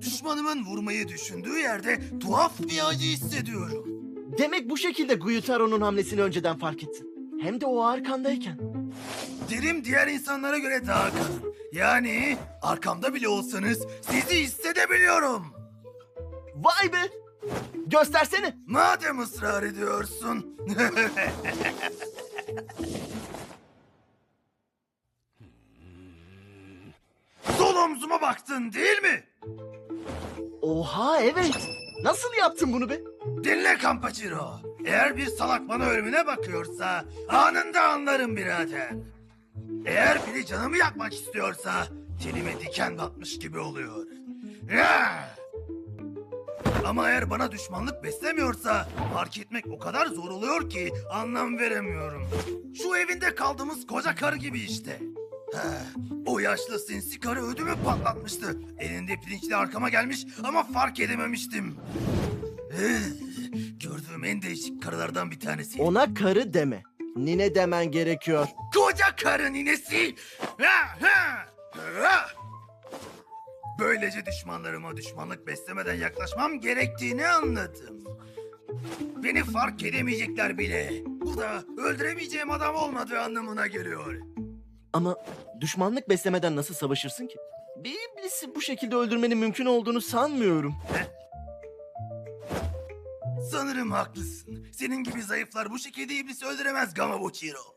Düşmanımın vurmayı düşündüğü yerde tuhaf bir acı hissediyorum. Demek bu şekilde Guyutaro'nun hamlesini önceden fark ettin. Hem de o arkandayken. Dilim diğer insanlara göre daha kalın. Yani arkamda bile olsanız sizi hissedebiliyorum. Vay be! Göstersene. Madem ısrar ediyorsun. Sol omzuma baktın değil mi? Oha evet. Nasıl yaptın bunu be? Dinle Kampaciro. Eğer bir salak bana ölümüne bakıyorsa anında anlarım birader. Eğer biri canımı yakmak istiyorsa tenime diken batmış gibi oluyor. Ama eğer bana düşmanlık beslemiyorsa fark etmek o kadar zor oluyor ki anlam veremiyorum. Şu evinde kaldığımız koca karı gibi işte. O yaşlı sinsi karı ödümü patlatmıştı. Elinde pirinçle arkama gelmiş ama fark edememiştim. Eh, Gördüğüm en değişik karılardan bir tanesi. Ona karı deme. Nine demen gerekiyor. Koca karı ninesi. Ha, ha, ha. Böylece düşmanlarıma düşmanlık beslemeden yaklaşmam gerektiğini anladım. Beni fark edemeyecekler bile. Bu da öldüremeyeceğim adam olmadığı anlamına geliyor. Ama düşmanlık beslemeden nasıl savaşırsın ki? Bir iblisi bu şekilde öldürmenin mümkün olduğunu sanmıyorum. Sanırım haklısın. Senin gibi zayıflar bu şekilde iblisi öldüremez Gamabuchiro.